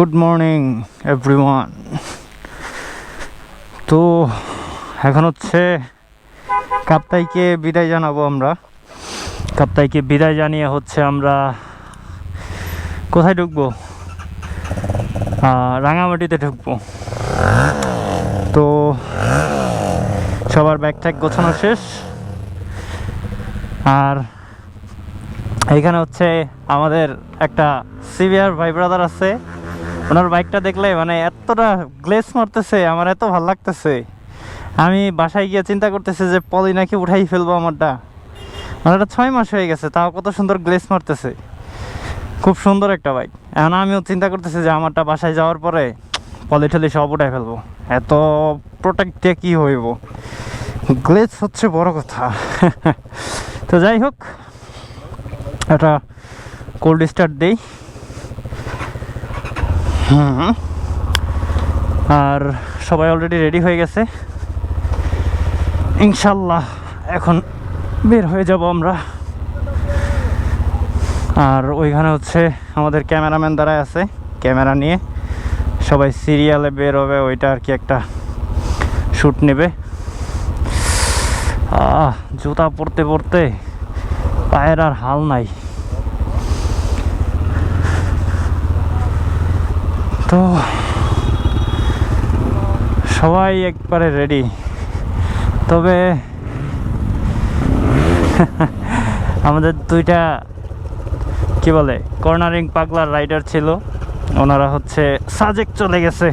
Good morning everyone তো এখন হচ্ছে কাপ্তাইকে বিদায় জানাব আমরা। কাপ্তাইকে বিদায় জানিয়ে হচ্ছে আমরা কোথায় ঢুকবো? রাঙামাটিতে ঢুকবো। তো সবার ব্যাগ ট্যাগ গোছানো শেষ। আর এখানে হচ্ছে আমাদের একটা সিভিয়ার ভাই ব্রাদার আছে। ওনার বাইকটা দেখলে মানে এতটা গ্লেস মারতেছে, আমার এত ভালো লাগতেছে। আমি বাসায় গিয়ে চিন্তা করতেছি যে পলি নাকি উঠাই ফেলব আমারটা। আমার এটা ছয় মাস হয়ে গেছে, তাও কত সুন্দর গ্লেস মারতেছে। খুব সুন্দর একটা বাইক। এখন আমিও চিন্তা করতেছি যে আমারটা বাসায় যাওয়ার পরে পলি ঠলি সব উঠাই ফেলব। এত প্রোটেক্ট দিয়ে কী হইব? গ্লেস হচ্ছে বড় কথা। তো যাই হোক, একটা কোল্ড স্টার্ট দেই। হুম। আর সবাই অলরেডি রেডি হয়ে গেছে। ইনশাল্লাহ এখন বের হয়ে যাব আমরা। আর ওইখানে হচ্ছে আমাদের ক্যামেরাম্যান দ্বারাই আছে, ক্যামেরা নিয়ে। সবাই সিরিয়ালে বের হবে, ওইটা আর কি একটা শ্যুট নেবে। জুতা পরতে পরতে পায়ের আর হাল নাই। তো সবাই একবারে রেডি তবে আমাদের দুইটা, কি বলে কর্নারিং পাগলার রাইডার ছিল। ওনারা হচ্ছে সাজেক চলে গেছে।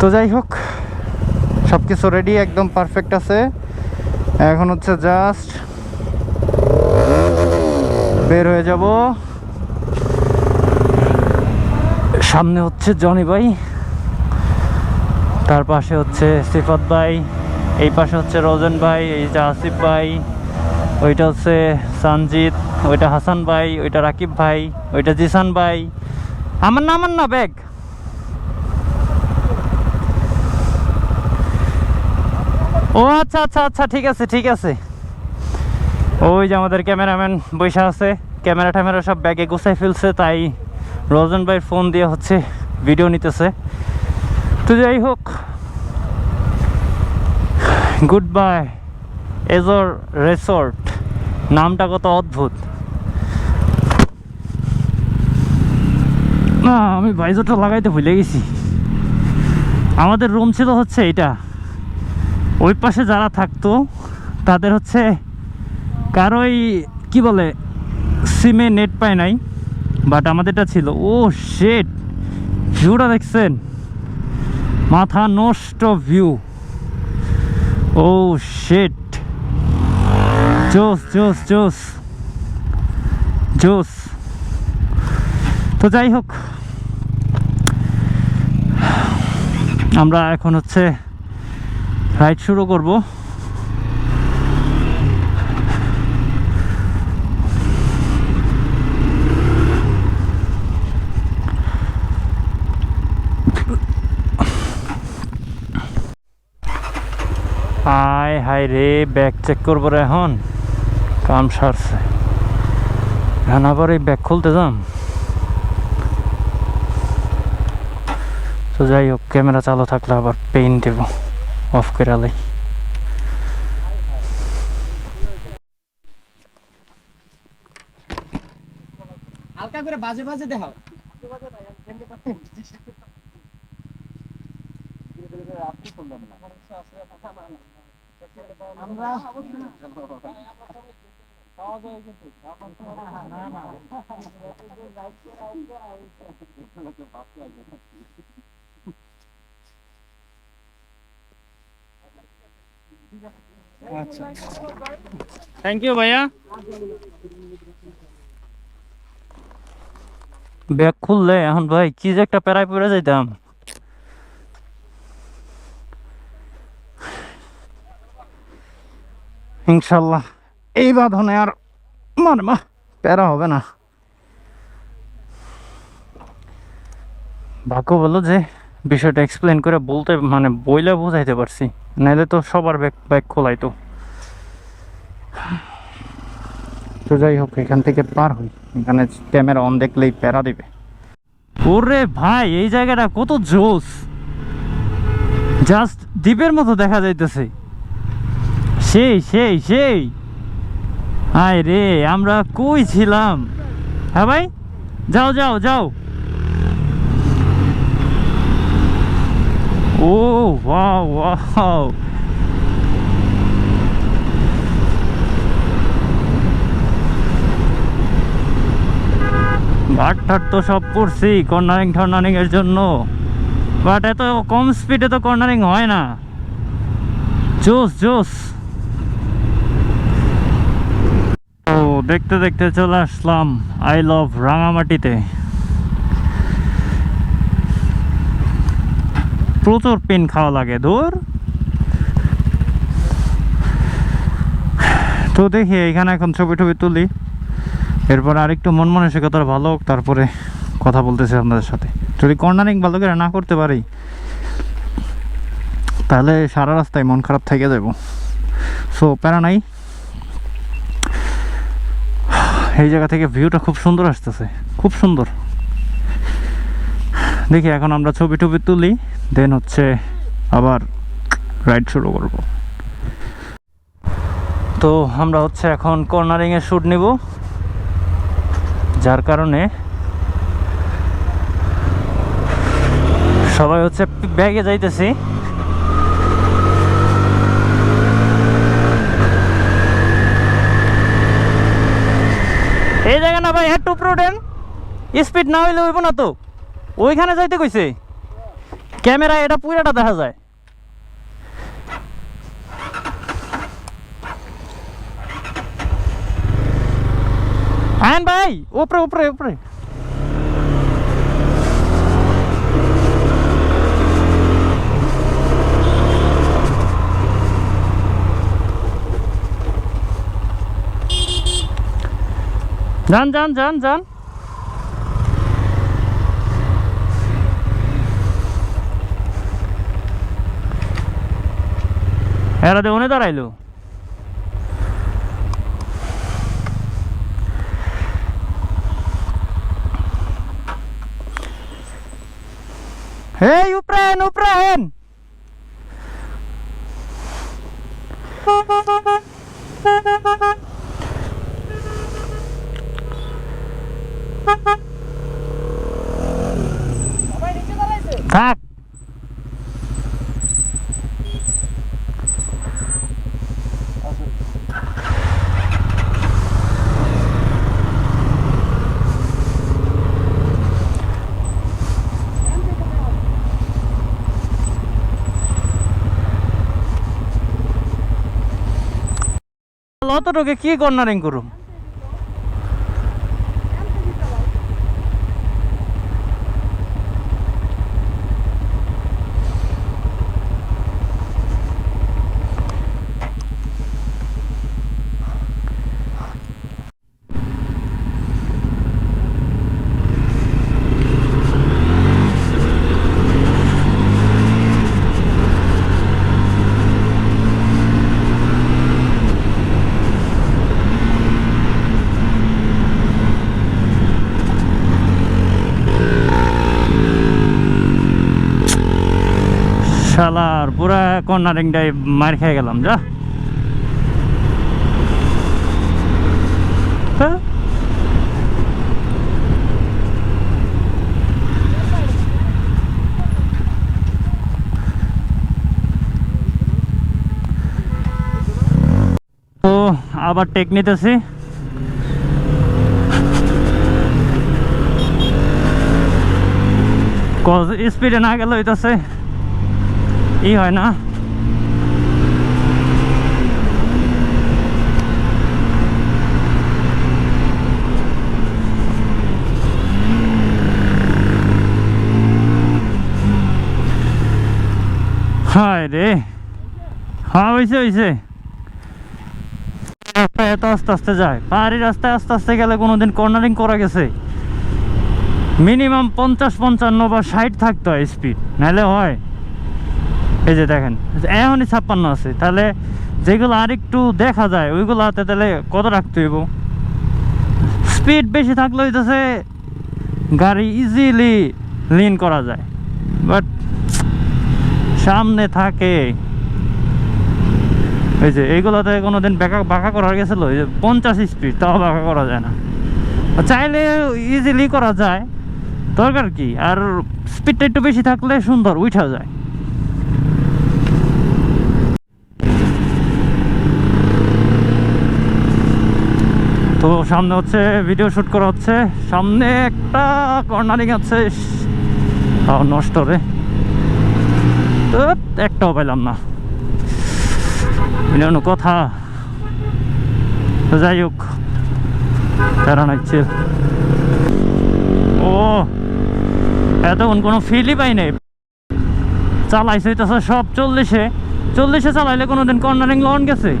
তো যাই হোক সব কিছু রেডি একদম পারফেক্ট আছে। এখন হচ্ছে জাস্ট বের হয়ে যাব। সামনে হচ্ছে জনি ভাই, তার পাশে হচ্ছে সিফাত ভাই, এই পাশে হচ্ছে রোজন ভাই, এই যে আসিফ ভাই, ওইটা হচ্ছে সানজিৎ ওইটা হাসান ভাই, ওইটা রাকিব ভাই, ওইটা জিসান ভাই। আমার না আমার না ব্যাগ। ও আচ্ছা আচ্ছা আচ্ছা ঠিক আছে ঠিক আছে। ওই যে আমাদের ক্যামেরাম্যান বৈশা আছে ক্যামেরা ট্যামেরা সব ব্যাগে গুছাই ফেলছে, তাই রোজন ভাইয়ের ফোন দিয়ে হচ্ছে ভিডিও নিতেছে। তো যাই হোক গুড বাই এজর রেসর্ট নামটা কত অদ্ভুত। না, আমি ভাইজরটা লাগাইতে ভুলে গেছি। আমাদের রুম ছিল হচ্ছে এটা। ওই পাশে যারা থাকতো, তাদের হচ্ছে কারোই, কি বলে সিমে নেট পায় নাই। বাট আমাদেরটা ছিল, ও শেট ভিউটা দেখছেন? মাথা নষ্ট ভিউ ও শেট জোস জোস জোস জোস তো যাই হোক, আমরা এখন হচ্ছে রাইড শুরু করব। হাই রে ব্যাগ চেক করব রে এখন। কাম সারছে। এখন আবার এই ব্যাগ খুলতে যাম। তো যাই হোক ক্যামেরা চালু থাকলে আবার পেইন দেব। অফ করে হালকা করে বাজে বাজে দেখাও। আমরা আচ্ছা থ্যাংক ইউ ভাইয়া ব্যাগ খুললে এখন ভাই কি যে একটা প্যারায় পড়ে যাইতাম ইনশাল্লাহ। এই বাঁধনে আর মানে মা, প্যারা হবে না। ভাগ্য বলো যে বিষয়টা এক্সপ্লেন করে বলতে মানে বইলে বোঝাইতে পারছি। নাইলে তো সবার ব্যাগ ব্যাগ খোলাই তো। তো যাই হোক, এখান থেকে পার হই। এখানে ক্যামেরা অন দেখলেই প্যারা দিবে। ওরে ভাই, এই জায়গাটা কত জোস। জাস্ট দ্বীপের মতো দেখা যাইতেছে। সেই সেই সেই। হায় রে, আমরা কই ছিলাম? হ্যাঁ ভাই? যাও যাও যাও। ও, ওয়াও ওয়াও। তো সব করছি কর্নারিং টর্নারিং এর জন্য। বাট এত কম স্পিডে তো কর্নারিং হয় না। জোস জোস ও দেখতে দেখতে চলে আসলাম আই লাভ রাঙামাটিতে। প্রচুর পেন খাওয়া লাগে, দূর। তো দেখি, এখানে এখন ছবি টবি তুলি। এরপর আরেকটু মন মানসিকতা ভালো তারপরে কথা বলতেছি আপনাদের সাথে। যদি কর্নারিং ভালো করে না করতে পারি, তাহলে সারা রাস্তায় মন খারাপ থেকে যাব। সো প্যারা নাই। এই জায়গা থেকে ভিউটা খুব সুন্দর আসতেছে, খুব সুন্দর। দেখি, এখন আমরা ছবি টবি তুলি দেন হচ্ছে আবার রাইড শুরু করব। তো আমরা হচ্ছে এখন কর্নারিংয়ে শ্যুট নিব, যার কারণে সবাই হচ্ছে ব্যাগে যাইতেছি এই জায়গা না ভাই হ্যাঁ টুপ রোডেন স্পিড না হইলে হইব না তো। ওইখানে যাইতে কইছে। ক্যামেরা এটা পুরাটা দেখা যায়। আয়ন ভাই, ওপরে ওপরে ওপরে। যান যান যান যান। এরা দেওনে দাঁড়াইলো Hei, Upren, Upren! সবাই অতটুকু কি কর্নারিং করুম? পুরা কর্নারিংটাই মার খেয়ে গেলাম, যা। হ্যাঁ? তো আবার টেক নিতেছি। কজ স্পিডে না গেলে হইতাছে। ই হয় না। হায় রে। হ্যাঁ হয়েছে হয়েছে এত আস্তে আস্তে যায়। পাহাড়ি রাস্তায় আস্তে আস্তে গেলে কোনোদিন কর্নারিং করা গেছে। মিনিমাম পঞ্চাশ, পঞ্চান্ন বা ষাট থাকতে হয় স্পিড নাহলে হয়। এই যে দেখেন, এখনই ছাপ্পান্ন আছে। তাহলে যেগুলো আর একটু দেখা যায় ওইগুলো হাতে তাহলে কত রাখতে হইব? স্পিড বেশি থাকলে হইতেছে গাড়ি ইজিলি লিন করা যায়। বাট সামনে থাকে। এই যে এইগুলোতে কোনোদিন বাঁকা বাঁকা করা গেছিল? ওই যে পঞ্চাশ স্পিড তাও বাঁকা করা যায় না। চাইলে ইজিলি করা যায়। দরকার কি? আর স্পিডটা একটু বেশি থাকলে সুন্দর, উঠা যায়। তো সামনে হচ্ছে ভিডিও শুট করা হচ্ছে। সামনে একটা কর্নারিং আছে। নষ্ট রে। একটাও পেলাম না। মিলানো কথা? যাই হোক, তারা নাচছে ও, এতক্ষণ কোনো ফিলই পাই নাই। চালাইছে হইতেছে সব চল্লিশে। চল্লিশে চালাইলে কোনোদিন কর্নারিং লন গেছে?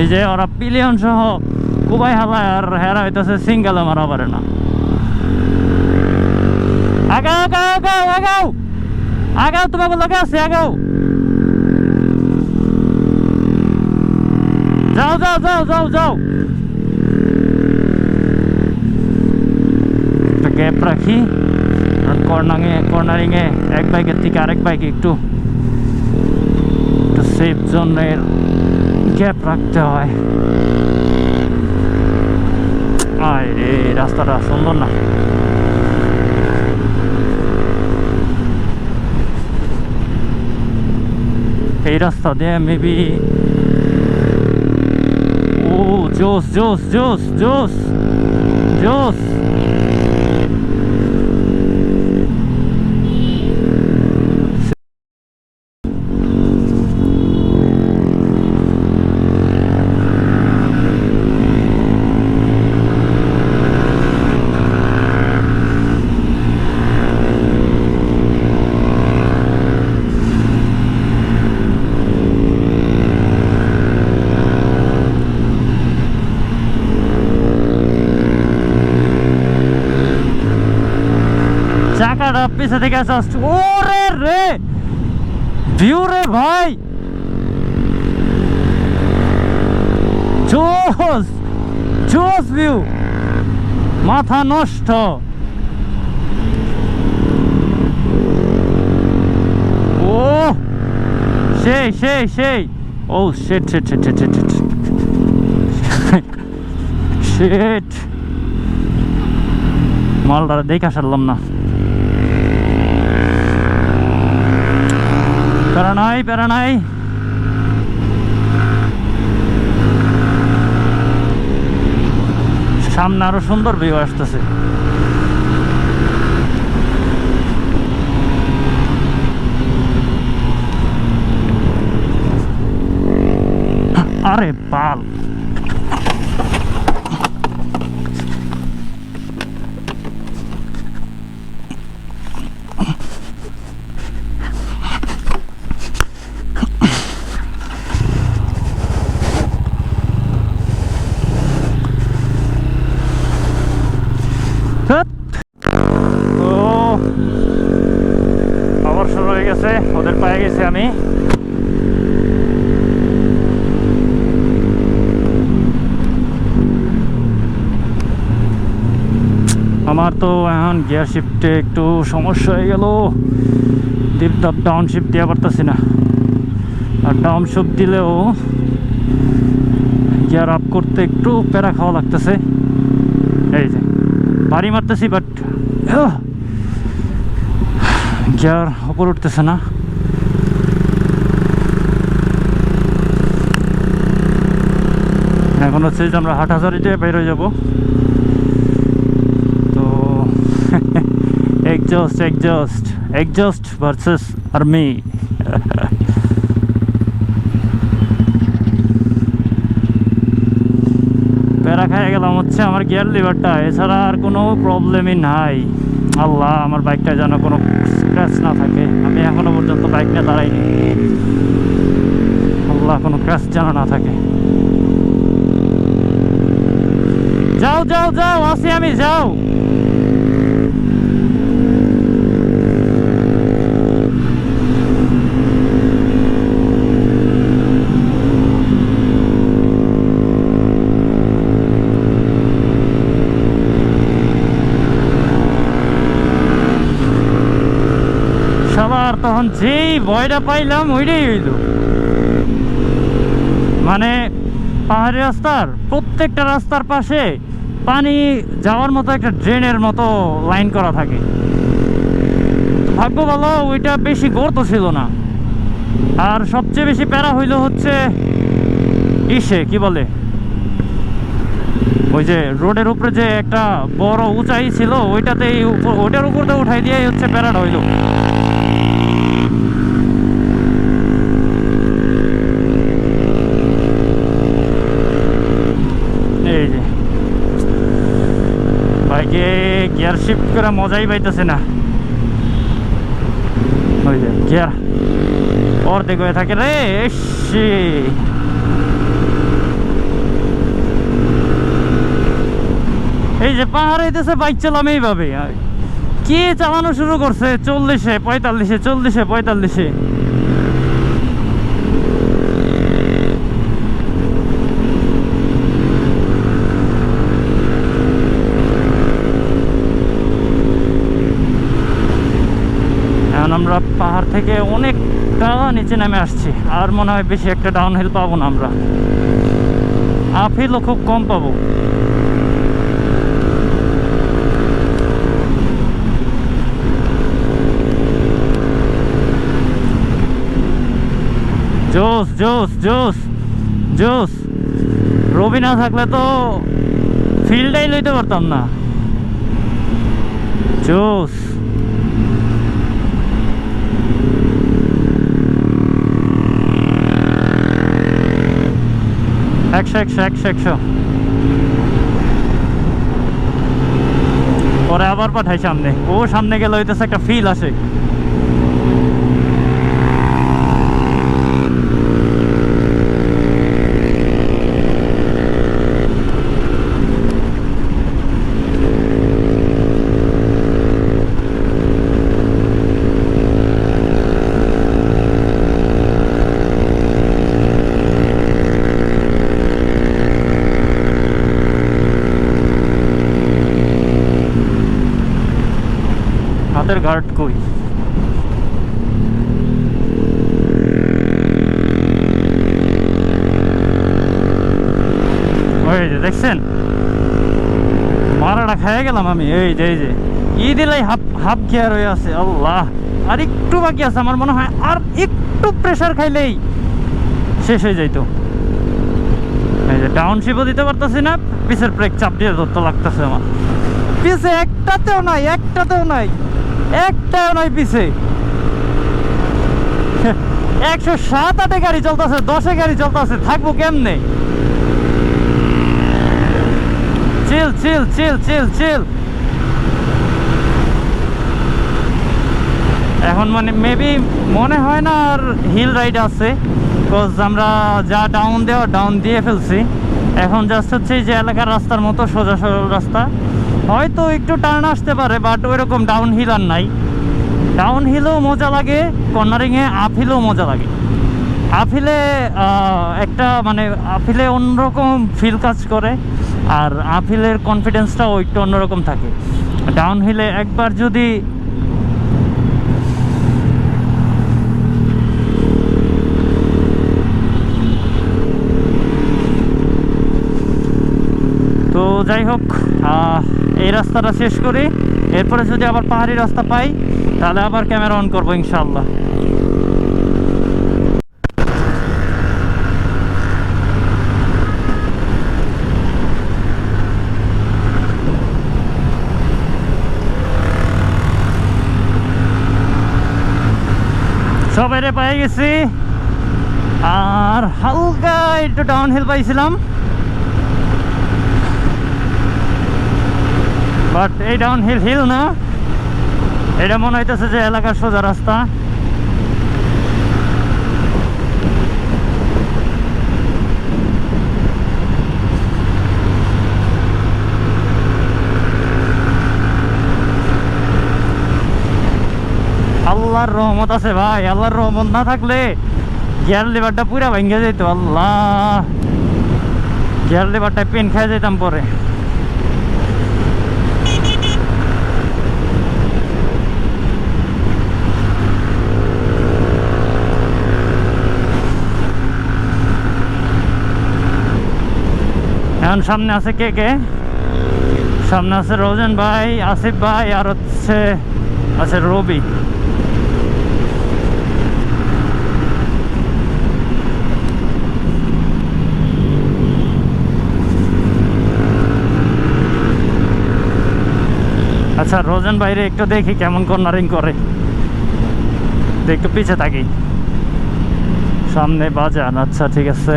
এই যে ওরা পিলিয়ন সহ কুবাই হালায় আর হেরা হইতেছে সিঙ্গেলে মারা পারে না। আগাও আগাও আগাও আগাও। আগাও তোমাকে লোকে আছে, আগাও। যাও যাও যাও যাও যাও। একটা গ্যাপ রাখি। আর কর্নাঙে কর্নারিংয়ে এক বাইকের থেকে আরেক বাইকে একটু একটু সেফ জোনের গ্যাপ রাখতে হয়। আয় রে, রাস্তাটা সুন্দর না? এই রাস্তা দিয়ে মেবি ও জোস জোস জোস জোস জোস পিছে থেকে জাস্ট ওরে রে! ভিউ রে ভাই! জোস! জোস ভিউ! মাথা নষ্ট। ও! সেই সেই সেই। ও শেট শেট শেট শেট শেট শেট মালটা দেখা সারলাম না। প্যারা নাই প্যারা নাই সামনে আরও সুন্দর ভিউ আসতেছে। আরে বাল ধ্যাৎ। তো আবার শুরু হয়ে গেছে ওদের পায়ে গেছি আমি আমার তো এখন শিফটে একটু সমস্যা হয়ে গেল। ডিপ ডাপ ডাউন শিফট দেওয়া পারতেছি না। আর ডাউন শিফট দিলেও গিয়ার আপ করতে একটু প্যারা খাওয়া লাগতেছে। এই যে, বাড়ি মারতেছি বাট গিয়ার ওপর উঠতেছে না। এখন হচ্ছে যে আমরা হাটহাজারিতে বের হয়ে যাব তো exhaust exhaust exhaust versus army প্যারা খাই গেলাম হচ্ছে আমার গিয়ার লিভারটা। এছাড়া আর কোনো প্রবলেমই নাই। আল্লাহ, আমার বাইকটা যেন কোনো স্ক্র্যাচ না থাকে। আমি এখনও পর্যন্ত বাইক নিয়ে দাঁড়াইনি। আল্লাহ, কোনো ক্র্যাশ যেন না থাকে। যাও যাও যাও, আসি আমি, যাও। যেই ভয়টা পাইলাম, ওইটাই হইল। মানে পাহাড়ি রাস্তার, প্রত্যেকটা রাস্তার পাশে পানি যাওয়ার মতো একটা ড্রেনের মতো লাইন করা থাকে। ভাগ্য ভালো, ওইটা বেশি গর্ত ছিল না। আর সবচেয়ে বেশি প্যারা হইল হচ্ছে ইসে, কি বলে? ওই যে রোডের উপরে যে একটা বড় উঁচাই ছিল, ওইটাতেই ওইটার উপর দিয়ে উঠাই দিয়ে হচ্ছে প্যারাটা হইল এই যে বাইকে গিয়ার শিফট করে মজাই পাইতেছে না। ওই যে গিয়ার অর্ধেক হয়ে থাকে রে এসি এই যে পাহাড়ে দিতেছে বাইক চালাম এইভাবে। কে চালানো শুরু করছে? চল্লিশে, পঁয়তাল্লিশে চল্লিশে, পঁয়তাল্লিশে। আমরা পাহাড় থেকে অনেকটা নিচে নেমে আসছি। আর মনে হয় বেশি একটা ডাউন হিল পাবো না আমরা। আপ হিলও খুব কম পাবো। জোস জোস জোস জোস। রবি না থাকলে তো ফিল্ডটাই লইতে পারতাম না। জোস। একশো একশো একশো একশো পরে আবার পাঠাই সামনে। ও সামনে গেলে হইতেছে একটা ফিল আসে। হাতের গার্ড কই? দেখছেন? মারাটা খেয়ে গেলাম আমি, এই যে এই যে। ই দিলাই হাফ হাফ গিয়ার হয়ে আছে, আল্লাহ। আর একটু বাকি আছে, আমার মনে হয় আর একটু প্রেসার খাইলেই শেষ হয়ে যাইতো। এই যে ডাউনশিপও দিতে পারতেছি না পিসের ব্রেক চাপ দিয়ে ধরতে লাগতেছে আমার। পিছে একটাতেও নাই একটাতেও নাই। একটাও নাই পিছে। একশো সাত আটে গাড়ি চলতেছে, দশে গাড়ি চলতেছে, থাকব কেমনে? চিল চিল চিল চিল চিল এখন মানে মেবি মনে হয় না আর হিল রাইড আছে বিকজ আমরা যা ডাউন দেওয়া ডাউন দিয়ে ফেলছি। এখন জাস্ট হচ্ছে যে এলাকার রাস্তার মতো সোজা সরল রাস্তা। হয়তো একটু টার্ন আসতে পারে বাট ওইরকম ডাউন হিল আর নাই। ডাউন হিলেও মজা লাগে কর্নারিংয়ে আপ মজা লাগে। আপ হিলে একটা মানে আপ হিলে অন্যরকম ফিল কাজ করে, আর আপ হিলের কনফিডেন্সটাও একটু অন্যরকম থাকে। ডাউন হিলে একবার যদি তো যাই হোক এই রাস্তাটা শেষ করি। এরপরে যদি আবার পাহাড়ি রাস্তা পাই, তাহলে আবার ক্যামেরা অন করব ইনশাল্লাহ সবাইরে পেয়ে গেছি। আর হালকা একটু ডাউন হিল পাইছিলাম। বাট এই ডাউন হিল হিল না। এটা মনে হইতেছে যে এলাকার সোজা রাস্তা। আল্লাহর রহমত আছে ভাই, আল্লাহর রহমত না থাকলে গিয়ার লিভারটা পুরা ভেঙে যেত আল্লাহ। গিয়ার লিভারটা পেন খেয়ে যেতাম পরে। এখন সামনে আছে কে কে? সামনে আছে রোজন ভাই, আসিফ ভাই, আর হচ্ছে, আছে রবি। আচ্ছা রোজন বাইরে একটু দেখি কেমন কর্নারিং করে। একটু পিছে থাকি সামনে বাজার আচ্ছা ঠিক আছে।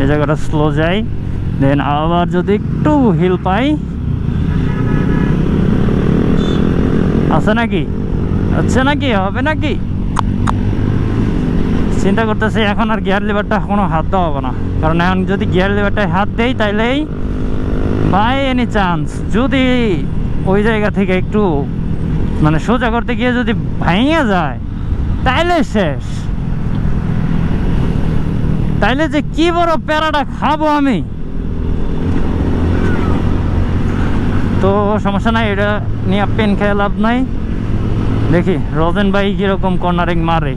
এই জায়গাটা স্লো যাই দেন আবার যদি একটু হিল পাই। আছে নাকি? হচ্ছে নাকি? হবে নাকি? চিন্তা করতেছি, এখন আর গিয়ার লিভারটা কোনো হাত দেওয়া হবে না। কারণ এখন যদি গিয়ার লিভারটায় হাত দেই, তাইলেই বাই এনি চান্স যদি ওই জায়গা থেকে একটু মানে সোজা করতে গিয়ে যদি ভাঙে যায়, তাইলে শেষ। তাইলে যে কি বড় প্যারাটা খাব আমি? তো সমস্যা নাই, এটা নিয়ে পেন খেয়ে লাভ নাই। দেখি, রজেন ভাই কীরকম কর্নারিং মারে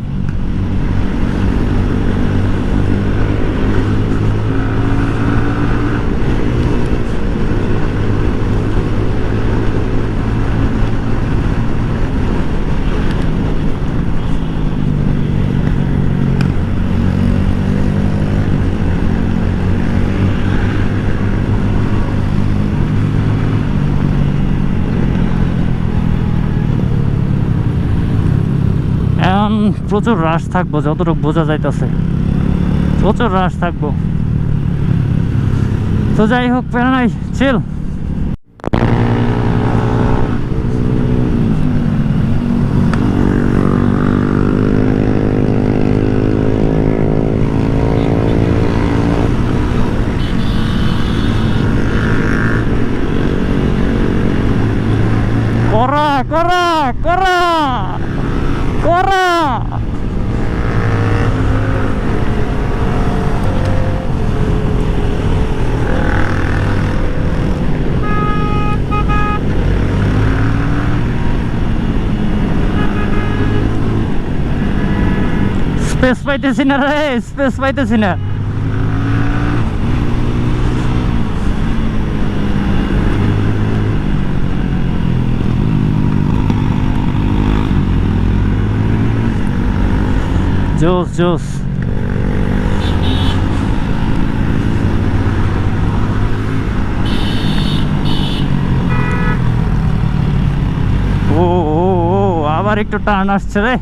এখন প্রচুর রাশ থাকব যতটুকু বোঝা যাইতেছে। প্রচুর রাশ থাকব। তো যাই হোক প্যারা নাই করা করা করা করা স্পেস পাইতেছি না রে স্পেস পাইতেছি না। জোস জোস। ও ও আবার একটু টার্ন আসছে রে।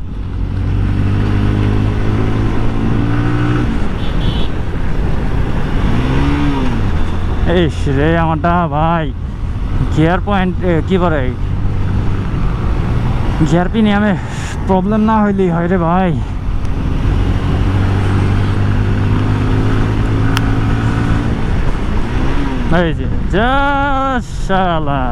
এই রে আমারটা, ভাই। গিয়ার পয়েন্ট কি বলে? গিয়ার পিনে আমি প্রবলেম না হইলেই হয় রে, ভাই। এই যে, যা শালা।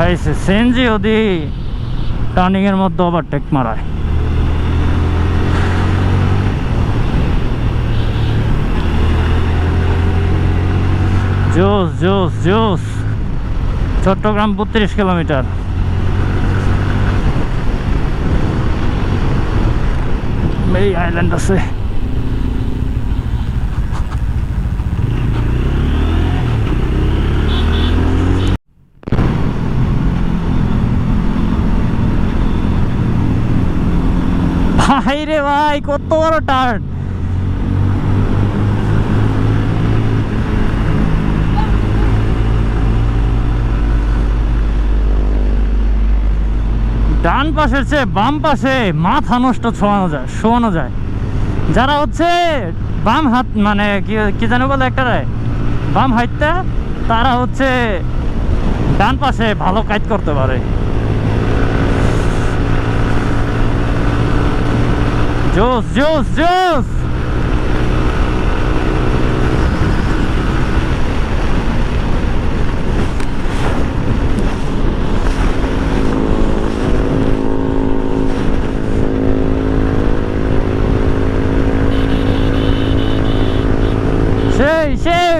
খাইছে। সেনজি ওদি টার্নিং এর মধ্যে ওভারটেক মারায়। জোস জোস জোস। চট্টগ্রাম বত্রিশ কিলোমিটার। এই আইল্যান্ড আছে। ভাই রে ভাই, কত বড় টার্ন ডান পাশের চেয়ে বাম পাশে মাথা নষ্ট ছোঁয়ানো যায়, শোয়ানো যায়। যারা হচ্ছে বাম হাত মানে কি জানো বলে একটা বাম হাইটটা, তারা হচ্ছে ডান পাশে ভালো কাজ করতে পারে। জোস জোস জোস সেই সেই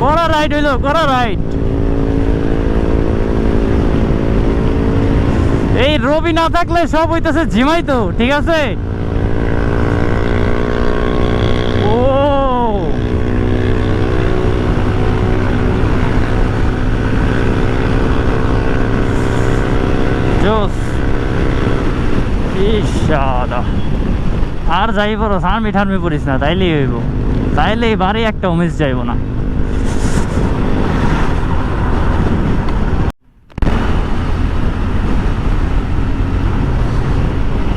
করা রাইড হইল করা রাইড রবি না থাকলে সব হইতেছে ঝিমাই তো ঠিক আছে? ও। জোস। ইশাদা আর যাই সারমি ঠারমি পড়িস না, তাইলেই হইব। তাইলে এই বাড়ি একটা উমেশ যাইব না।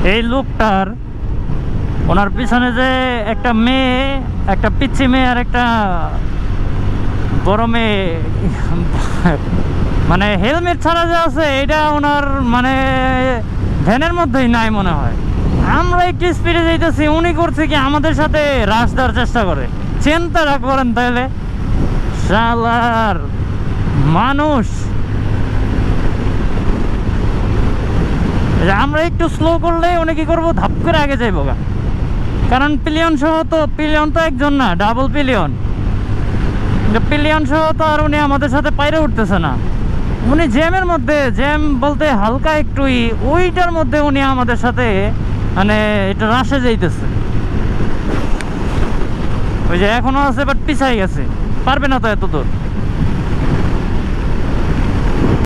এই লোকটার ওনার পিছনে যে একটা মেয়ে, একটা পিচ্ছি মেয়ে আর একটা বড় মেয়ে মানে হেলমেট ছাড়া যে আছে, এটা ওনার মানে ভ্যানের মধ্যেই নাই মনে হয়। আমরা একটু স্পিডে যেতেছি উনি করছে কি আমাদের সাথে রাশ দেওয়ার চেষ্টা করে। চিন্তা রাখ করেন তাহলে শালার মানুষ এই যে আমরা একটু স্লো করলে উনি কি করব? ধাপ করে আগে যাইবো গা। কারণ পিলিয়ন সহ তো পিলিয়ন তো একজন না ডাবল পিলিয়ন পিলিয়ন সহ তো আর উনি আমাদের সাথে পাইরে উঠতেছে না। উনি জ্যামের মধ্যে, জ্যাম বলতে হালকা একটুই ওইটার মধ্যে উনি আমাদের সাথে মানে এটা রাশে যাইতেছে। ওই যে এখনও আছে বাট পিছাই গেছে। পারবে না তো এত দূর